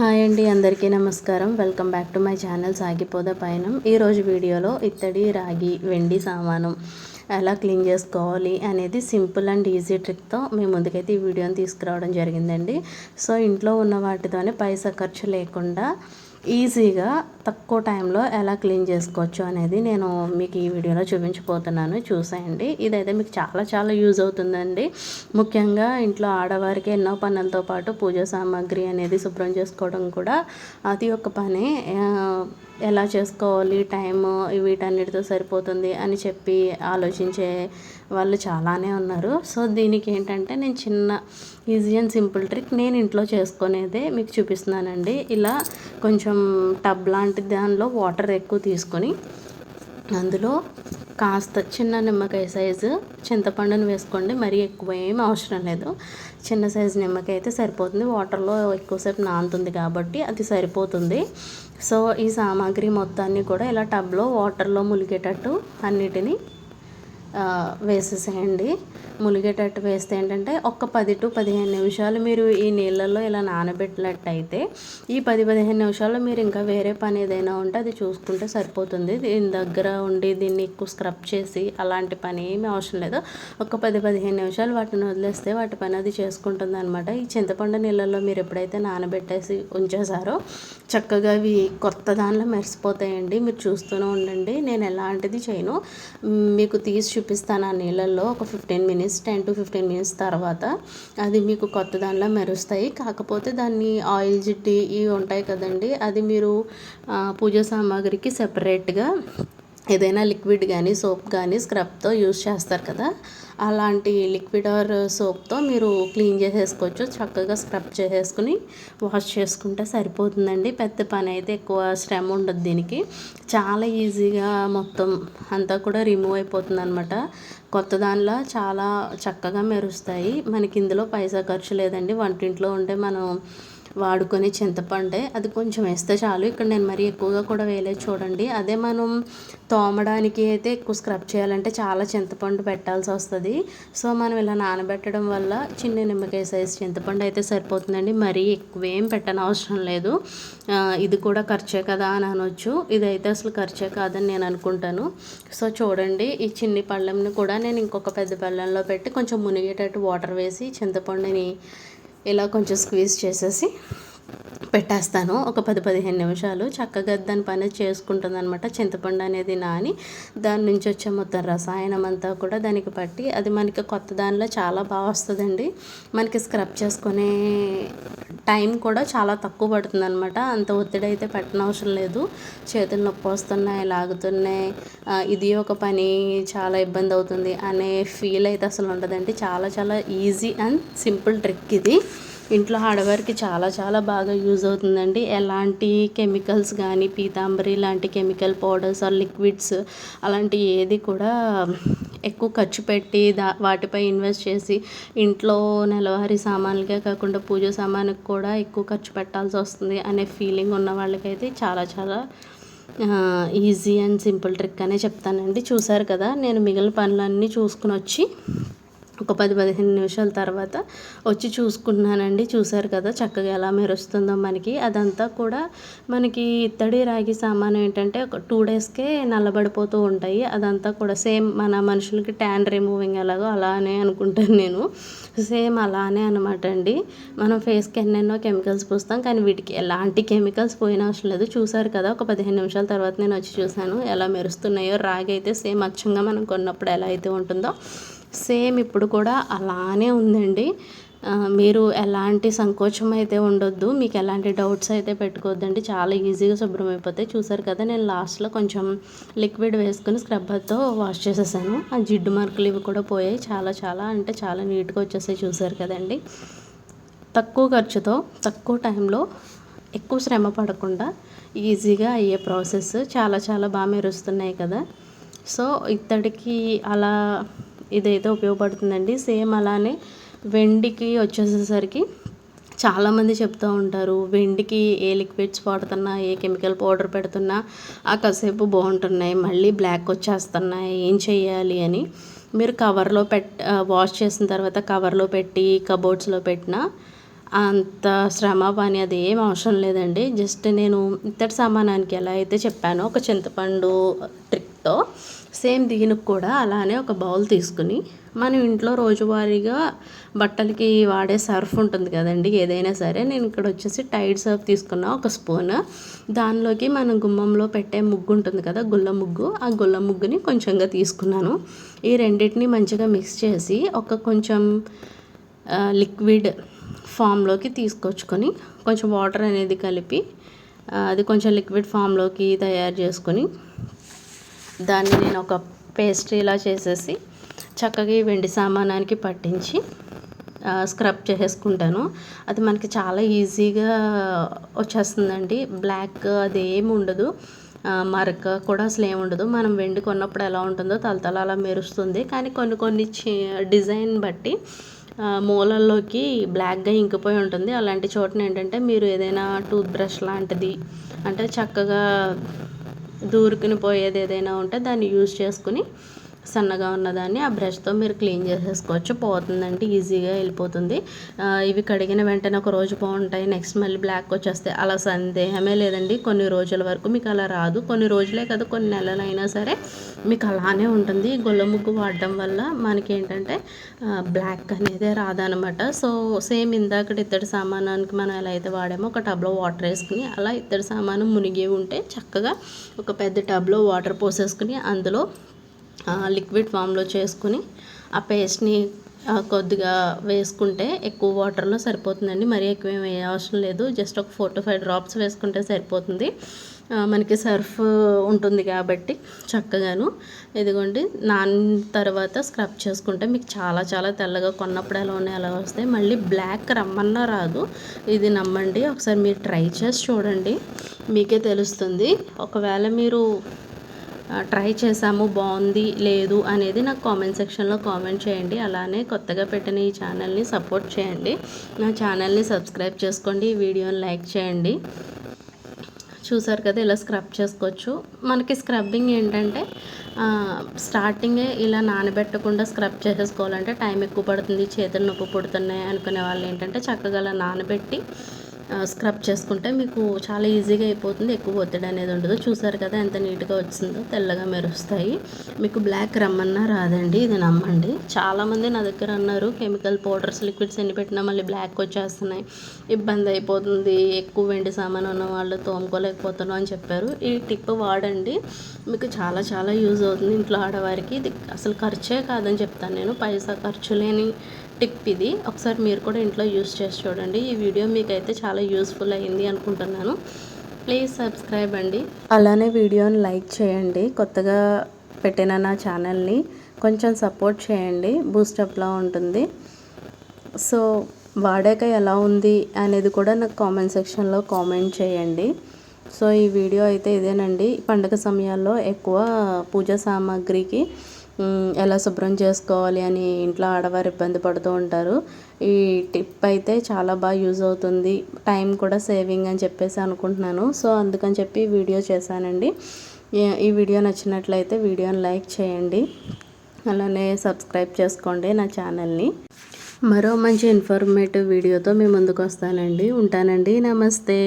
Hi అండి అందరికీ నమస్కారం. Welcome back to my channel సాగిపోద పయనం. ఈరోజు వీడియోలో ఇత్తడి రాగి వెండి సామానం ఎలా క్లీన్ చేసుకోవాలి అనేది సింపుల్ అండ్ ఈజీ ట్రిక్తో మేము ముందుకైతే ఈ వీడియోని తీసుకురావడం జరిగిందండి. సో ఇంట్లో ఉన్న వాటితోనే పైసా ఖర్చు లేకుండా ఈజీగా తక్కువ టైంలో ఎలా క్లీన్ చేసుకోవచ్చు అనేది నేను మీకు ఈ వీడియోలో చూపించబోతున్నాను. చూసేయండి. ఇదైతే మీకు చాలా చాలా యూజ్ అవుతుందండి. ముఖ్యంగా ఇంట్లో ఆడవారికి ఎన్నో పనులతో పాటు పూజా సామాగ్రి అనేది శుభ్రం చేసుకోవడం కూడా అది ఒక పని ఎలా చేసుకోవాలి టైము వీటన్నిటితో సరిపోతుంది అని చెప్పి ఆలోచించే వాళ్ళు చాలానే ఉన్నారు. సో దీనికి ఏంటంటే నేను చిన్న ఈజీ అండ్ సింపుల్ ట్రిక్ నేను ఇంట్లో చేసుకునేదే మీకు చూపిస్తున్నానండి. ఇలా కొంచెం టబ్ లాంటి దానిలో వాటర్ ఎక్కువ తీసుకొని అందులో కాస్త చిన్న నిమ్మకాయ సైజు చింతపండుని వేసుకోండి. మరీ ఎక్కువ ఏమి అవసరం లేదు. చిన్న సైజు నిమ్మకాయ అయితే సరిపోతుంది. వాటర్లో ఎక్కువసేపు నానుతుంది కాబట్టి అది సరిపోతుంది. సో ఈ సామాగ్రి మొత్తాన్ని కూడా ఇలా టబ్లో వాటర్లో ములిగేటట్టు అన్నిటినీ వేసేసేయండి. ములిగేటట్టు వేస్తే ఏంటంటే ఒక పది టు పదిహేను నిమిషాలు మీరు ఈ నీళ్ళల్లో ఇలా నానబెట్టినట్టయితే ఈ పది పదిహేను నిమిషాల్లో మీరు ఇంకా వేరే పని ఏదైనా ఉంటే అది చూసుకుంటే సరిపోతుంది. దీని దగ్గర ఉండి దీన్ని ఎక్కువ స్క్రబ్ చేసి అలాంటి పని ఏమీ అవసరం లేదు. ఒక పది పదిహేను నిమిషాలు వాటిని వదిలేస్తే వాటి పని అది చేసుకుంటుంది అనమాట ఈ చింతపండు నీళ్ళల్లో మీరు ఎప్పుడైతే నానబెట్టేసి ఉంచేసారో చక్కగా అవి కొత్త దానిలో మెరిసిపోతాయండి. మీరు చూస్తూనే ఉండండి. నేను ఎలాంటిది చేయను. మీకు తీసి చూపిస్తాను ఆ నీళ్ళల్లో. ఒక fifteen minutes ten to fifteen minutes తర్వాత అది మీకు కొత్త దానిలో మెరుస్తాయి. కాకపోతే దాన్ని ఆయిల్ జిడ్డి ఇవి ఉంటాయి కదండి అది మీరు పూజ సామాగ్రికి సెపరేట్గా ఏదైనా లిక్విడ్ కానీ సోప్ కానీ స్క్రబ్తో యూజ్ చేస్తారు కదా అలాంటి లిక్విడ్ ఆర్ సోప్తో మీరు క్లీన్ చేసేసుకోవచ్చు. చక్కగా స్క్రబ్ చేసేసుకుని వాష్ చేసుకుంటే సరిపోతుందండి. పెద్ద పని అయితే ఎక్కువ శ్రమ ఉండదు దీనికి. చాలా ఈజీగా మొత్తం అంతా కూడా రిమూవ్ అయిపోతుంది అనమాట కొత్త దానిలో చాలా చక్కగా మెరుస్తాయి. మనకి ఇందులో పైసా ఖర్చు లేదండి. వంటింట్లో ఉంటే మనం వాడుకొని చింతపండే అది కొంచెం వేస్తే చాలు. ఇక్కడ నేను మరీ ఎక్కువగా కూడా వేయలేదు చూడండి. అదే మనం తోమడానికి అయితే ఎక్కువ స్క్రబ్ చేయాలంటే చాలా చింతపండు పెట్టాల్సి వస్తుంది. సో మనం ఇలా నానబెట్టడం వల్ల చిన్న నిమ్మకాయ సైజ్ చింతపండు అయితే సరిపోతుందండి. మరీ ఎక్కువేం పెట్టని అవసరం లేదు. ఇది కూడా ఖర్చే కదా అని అనొచ్చు. ఇదైతే అసలు ఖర్చే కాదని నేను అనుకుంటాను. సో చూడండి ఈ చిన్ని పళ్ళెంని కూడా నేను ఇంకొక పెద్ద పళ్ళెంలో పెట్టి కొంచెం మునిగేటట్టు వాటర్ వేసి చింతపండుని ఇలా కొంచెం స్క్వీజ్ చేసేసి పెట్టేస్తాను. ఒక పది పదిహేను నిమిషాలు. చక్కగా దాని పని చేసుకుంటుంది అనమాట చింతపండు అనేది నాని. దాని నుంచి వచ్చే మొత్తం రసాయనం అంతా కూడా దానికి పట్టి అది మనకి కొత్త దానిలో చాలా బాగా వస్తుందండి. మనకి స్క్రబ్ చేసుకునే టైం కూడా చాలా తక్కువ పడుతుంది అనమాట అంత ఒత్తిడి అయితే పెట్టనవసరం లేదు. చేతులు నొప్పి వస్తున్నాయి లాగుతున్నాయి. ఇది ఒక పని చాలా ఇబ్బంది అవుతుంది అనే ఫీల్ అయితే అసలు ఉండదండి. చాలా చాలా ఈజీ అండ్ సింపుల్ ట్రిక్ ఇది. ఇంట్లో ఆడవారికి చాలా చాలా బాగా యూజ్ అవుతుందండి. ఎలాంటి కెమికల్స్ కానీ పీతాంబరి లాంటి కెమికల్ పౌడర్స్ ఆర్ లిక్విడ్స్ అలాంటి ఏది కూడా ఎక్కువ ఖర్చు పెట్టి దా వాటిపై ఇన్వెస్ట్ చేసి ఇంట్లో నెలవారీ సామాన్లకే కాకుండా పూజ సామాన్కి కూడా ఎక్కువ ఖర్చు పెట్టాల్సి వస్తుంది అనే ఫీలింగ్ ఉన్న వాళ్ళకైతే చాలా చాలా ఈజీ అండ్ సింపుల్ ట్రిక్ అనే చెప్తానండి. చూసారు కదా నేను మిగిలిన పనులన్నీ చూసుకుని వచ్చి ఒక పది పదిహేను నిమిషాల తర్వాత వచ్చి చూసుకున్నానండి చూశారు కదా చక్కగా ఎలా మెరుస్తుందో మనకి. అదంతా కూడా మనకి ఇత్తడి రాగి సామాను ఏంటంటే ఒక టూ డేస్కే నల్లబడిపోతూ ఉంటాయి. అదంతా కూడా సేమ్ మన మనుషులకి ట్యాన్ రిమూవింగ్ ఎలాగో అలానే అనుకుంటాను నేను. సేమ్ అలానే అనమాట అండి. మనం ఫేస్కి ఎన్నెన్నో కెమికల్స్ పూస్తాం కానీ వీటికి ఎలాంటి కెమికల్స్ పోయిన అవసరం లేదు. చూసారు కదా ఒక పదిహేను నిమిషాల తర్వాత నేను వచ్చి చూశాను. ఎలా మెరుస్తున్నాయో రాగి అయితే సేమ్ అచ్చంగా మనం కొన్నప్పుడు ఎలా అయితే ఉంటుందో. సేమ్ ఇప్పుడు కూడా అలానే ఉందండి. మీరు ఎలాంటి సంకోచం అయితే ఉండొద్దు. మీకు ఎలాంటి డౌట్స్ అయితే పెట్టుకోవద్దండి. చాలా ఈజీగా శుభ్రం అయిపోతాయి. చూసారు కదా నేను లాస్ట్లో కొంచెం లిక్విడ్ వేసుకుని స్క్రబ్బర్తో వాష్ చేసేసాను. ఆ జిడ్డు మార్కులు ఇవి కూడా పోయాయి. చాలా చాలా అంటే చాలా నీట్గా వచ్చేసాయి చూసారు కదండి. తక్కువ ఖర్చుతో తక్కువ టైంలో ఎక్కువ శ్రమ పడకుండా ఈజీగా అయ్యే ప్రాసెస్ చాలా చాలా బాగా మెరుస్తున్నాయి కదా. సో ఇత్తడికి అలా ఇదైతే ఉపయోగపడుతుందండి. సేమ్ అలానే వెండికి వచ్చేసేసరికి చాలామంది చెప్తూ ఉంటారు వెండికి ఏ లిక్విడ్స్ వాడుతున్నా ఏ కెమికల్ పౌడర్ పెడుతున్నా ఆ కాసేపు బాగుంటున్నాయి మళ్ళీ బ్లాక్ వచ్చేస్తున్నాయి ఏం చేయాలి అని. మీరు కవర్లో పెట్ వాష్ చేసిన తర్వాత కవర్లో పెట్టి కబోర్డ్స్లో పెట్టినా అంత శ్రమ పని అది ఏం అవసరం లేదండి. జస్ట్ నేను ఇత్తడి సామానానికి ఎలా అయితే చెప్పానో ఒక చింతపండు తో సేమ్ దీనికి కూడా అలానే ఒక బౌల్ తీసుకుని మనం ఇంట్లో రోజువారీగా బట్టలకి వాడే సర్ఫ్ ఉంటుంది కదండి ఏదైనా సరే నేను ఇక్కడ వచ్చేసి టైడ్ సర్ఫ్ తీసుకున్నా ఒక స్పూన్ దానిలోకి మనం గుమ్మంలో పెట్టే ముగ్గు ఉంటుంది కదా గుల్ల ముగ్గు ఆ గుల్ల ముగ్గుని కొంచెంగా తీసుకున్నాను. ఈ రెండింటిని మంచిగా మిక్స్ చేసి ఒక కొంచెం లిక్విడ్ ఫామ్లోకి తీసుకొచ్చుకొని కొంచెం వాటర్ అనేది కలిపి అది కొంచెం లిక్విడ్ ఫామ్లోకి తయారు చేసుకొని దాన్ని నేను ఒక పేస్ట్రీలా చేసేసి చక్కగా ఈ వెండి సామానానికి పట్టించి స్క్రబ్ చేసేసుకుంటాను. అది మనకి చాలా ఈజీగా వచ్చేస్తుందండి. బ్లాక్ అది ఏమి ఉండదు. మరక కూడా అసలు ఏమి ఉండదు. మనం వెండి కొన్నప్పుడు ఎలా ఉంటుందో తలతల అలా మెరుస్తుంది. కానీ కొన్ని కొన్ని డిజైన్ బట్టి మూలల్లోకి బ్లాక్గా ఇంకిపోయి ఉంటుంది. అలాంటి చోటన ఏంటంటే మీరు ఏదైనా టూత్ బ్రష్ లాంటిది అంటే చక్కగా దూరుకుని పోయేది ఏదైనా ఉంటే దాన్ని యూజ్ చేసుకుని సన్నగా ఉన్నదాన్ని ఆ బ్రష్తో మీరు క్లీన్ చేసేసుకోవచ్చు. పోతుందంటే ఈజీగా వెళ్ళిపోతుంది. ఇవి కడిగిన వెంటనే ఒక రోజు బాగుంటాయి. నెక్స్ట్ మళ్ళీ బ్లాక్ వచ్చేస్తాయి అలా సందేహమే లేదండి. కొన్ని రోజుల వరకు మీకు అలా రాదు. కొన్ని రోజులే కదా కొన్ని నెలలైనా సరే మీకు అలానే ఉంటుంది. గొల్ల ముగ్గు వాడడం వల్ల మనకి ఏంటంటే బ్లాక్ అనేది రాదనమాట. సో సేమ్ ఇందాక ఇత్తడి సామానానికి మనం ఎలా అయితే వాడామో ఒక టబ్లో వాటర్ వేసుకుని అలా ఇత్తడి సామాను మునిగి ఉంటే చక్కగా ఒక పెద్ద టబ్లో వాటర్ పోసేసుకుని అందులో లిక్విడ్ ఫామ్లో చేసుకుని ఆ పేస్ట్ని కొద్దిగా వేసుకుంటే ఎక్కువ వాటర్లో సరిపోతుందండి. మరీ ఎక్కువ ఏం అవసరం లేదు. జస్ట్ ఒక ఫోర్ టు ఫైవ్ డ్రాప్స్ వేసుకుంటే సరిపోతుంది. మనకి సర్ఫ్ ఉంటుంది కాబట్టి చక్కగాను. ఇదిగోండి నాన్ తర్వాత స్క్రబ్ చేసుకుంటే మీకు చాలా చాలా తెల్లగా కొన్నప్పుడు ఎలా ఉన్నాయి అలా వస్తాయి. మళ్ళీ బ్లాక్ రమ్మన్నా రాదు. ఇది నమ్మండి. ఒకసారి మీరు ట్రై చేసి చూడండి. మీకే తెలుస్తుంది. ఒకవేళ మీరు ట్రై చేసాము బాగుంది లేదు అనేది నాకు కామెంట్ సెక్షన్లో కామెంట్ చేయండి. అలానే కొత్తగా పెట్టిన ఈ ఛానల్ని సపోర్ట్ చేయండి. నా ఛానల్ని సబ్స్క్రైబ్ చేసుకోండి ఈ వీడియోని లైక్ చేయండి. చూసారు కదా ఇలా స్క్రబ్ చేసుకోవచ్చు. మనకి స్క్రబ్బింగ్ ఏంటంటే స్టార్టింగే ఇలా నానబెట్టకుండా స్క్రబ్ చేసేసుకోవాలంటే టైం ఎక్కువ పడుతుంది చేతులు నొప్పి పుడుతున్నాయి అనుకునే వాళ్ళు ఏంటంటే చక్కగా నానబెట్టి స్క్రబ్ చేసుకుంటే మీకు చాలా ఈజీగా అయిపోతుంది. ఎక్కువ ఒత్తిడి అనేది ఉండదు. చూసారు కదా ఎంత నీట్గా వచ్చిందో తెల్లగా మెరుస్తాయి. మీకు బ్లాక్ రమ్మన్నా రాదండి ఇది నమ్మండి. చాలామంది నా దగ్గర అన్నారు కెమికల్ పౌడర్స్ లిక్విడ్స్ ఎన్ని పెట్టినా మళ్ళీ బ్లాక్ వచ్చేస్తున్నాయి. ఇబ్బంది అయిపోతుంది. ఎక్కువ వెండి సామాన్ ఉన్న వాళ్ళు తోముకోలేకపోతున్నాం అని చెప్పారు. ఈ టిప్ వాడండి. మీకు చాలా చాలా యూజ్ అవుతుంది ఇంట్లో ఆడవారికి. ఇది అసలు ఖర్చే కాదని చెప్తాను నేను. పైసా ఖర్చు లేని టిప్ ఇది. ఒకసారి మీరు కూడా ఇంట్లో యూస్ చేసి చూడండి. ఈ వీడియో మీకైతే చాలా యూస్ఫుల్ అయింది అనుకుంటున్నాను. ప్లీజ్ సబ్స్క్రైబ్ అండి. అలానే వీడియోని లైక్ చేయండి. కొత్తగా పెట్టిన నా ఛానల్ని కొంచెం సపోర్ట్ చేయండి. బూస్టప్లా ఉంటుంది. సో వాడాక ఎలా ఉంది అనేది కూడా నాకు కామెంట్ సెక్షన్లో కామెంట్ చేయండి. సో ఈ వీడియో అయితే ఇదేనండి. పండుగ సమయాల్లో ఎక్కువ పూజ సామాగ్రికి ఎలా శుభ్రం చేసుకోవాలి అని ఇంట్లో ఆడవారు ఇబ్బంది పడుతూ ఉంటారు. ఈ టిప్ అయితే చాలా బాగా యూజ్ అవుతుంది. టైం కూడా సేవింగ్ అని చెప్పేసి అనుకుంటున్నాను. సో అందుకని చెప్పి వీడియో చేశానండి. ఈ వీడియో నచ్చినట్లయితే వీడియోని లైక్ చేయండి. అలానే సబ్స్క్రైబ్ చేసుకోండి నా ఛానల్ని. మరో మంచి ఇన్ఫర్మేటివ్ వీడియోతో మీ ముందుకు వస్తానండి. ఉంటానండి. నమస్తే.